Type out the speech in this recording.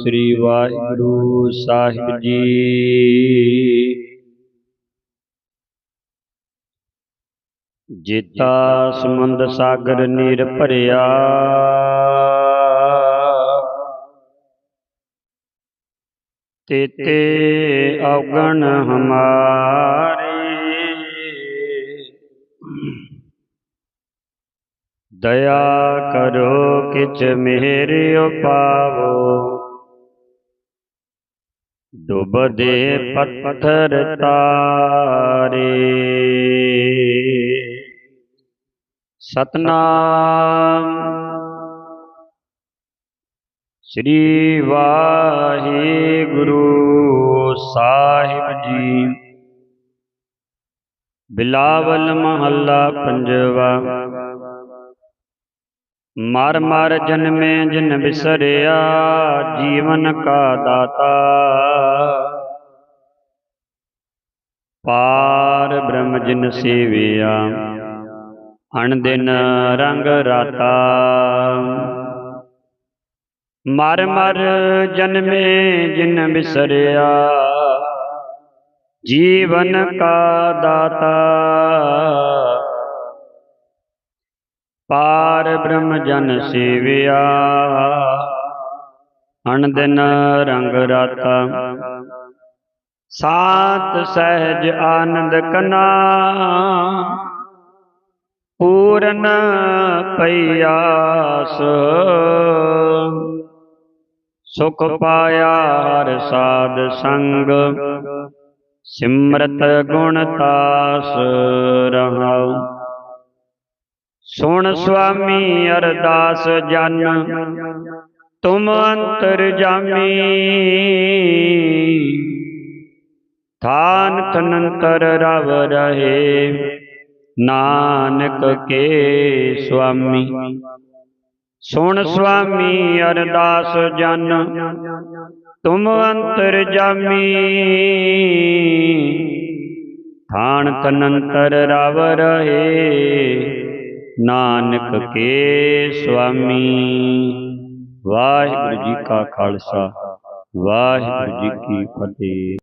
ਸ੍ਰੀ ਵਾਹਿਗੁਰੂ ਸਾਹਿਬ ਜੀ। ਜੇਤਾ ਸਮੁੰਦ ਸਾਗਰ ਨੀਰ ਭਰਿਆ, ਤੇਤੇ ਔਗਣ ਹਮਾਰੇ। ਦਇਆ ਕਰੋ ਕਿਛ ਮਿਹਰ ਉਪਾਵੋ। ਡੁੱਬਦੇ ਪੱਥਰ ਤਾਰੇ। ਸਤਨਾਮ ਸ੍ਰੀ ਵਾਹਿਗੁਰੂ ਸਾਹਿਬ ਜੀ। ਬਿਲਾਵਲ ਮਹੱਲਾ ਪੰਜਵਾ। ਮਰ ਮਰ ਜਨਮੇ ਜਿਨ ਬਿਸਰਿਆ, ਜੀਵਨ ਕਾ ਦਾਤਾ। ਪਾਰ ਬ੍ਰਹਮ ਜਿਨ ਸੇਵਿਆ, ਅਣ ਦਿਨ ਰੰਗ ਰਾਤਾ। ਮਰ ਮਰ ਜਨਮੇ ਜਿਨ ਬਿਸਰਿਆ, ਜੀਵਨ ਕਾ ਦਾਤਾ। ਪਾਰ ਬ੍ਰਹਮ ਜਨ ਸੇਵਿਆ। ਅਣ ਦਿਨ ਰੰਗ ਰਾਤਾ। ਸਾਤ ਸਹਿਜ ਆਨੰਦ ਕਨਾ। ਪੂਰਨ ਪਈਆਸ। ਸੁਖ ਪਾਇਆ ਹਰ ਸਾਧ ਸੰਗ। ਸਿਮਰਤ ਗੁਣ ਤਾਸ ਰਹਾਉ। ਸੁਣ ਸੁਆਮੀ ਅਰਦਾਸ ਜਨ, ਤੁਮ ਅੰਤਰ ਜਾਮੀ। ਥਾਨ ਤਨੰਤਰ ਰਵ ਰਹੇ, ਨਾਨਕ ਕੇ ਸੁਆਮੀ। ਸੁਣ ਸੁਆਮੀ ਅਰਦਾਸ ਜਨ, ਤੁਮ ਅੰਤਰ ਜਾਮੀ। ਥਾਨ ਤਨੰਤਰ ਰਵ ਰਹੇ ਨਾਨਕ ਕੇ ਸੁਆਮੀ। ਵਾਹਿਗੁਰੂ ਜੀ ਕਾ ਖਾਲਸਾ। ਵਾਹਿਗੁਰੂ ਜੀ ਕੀ ਫਤਿਹ।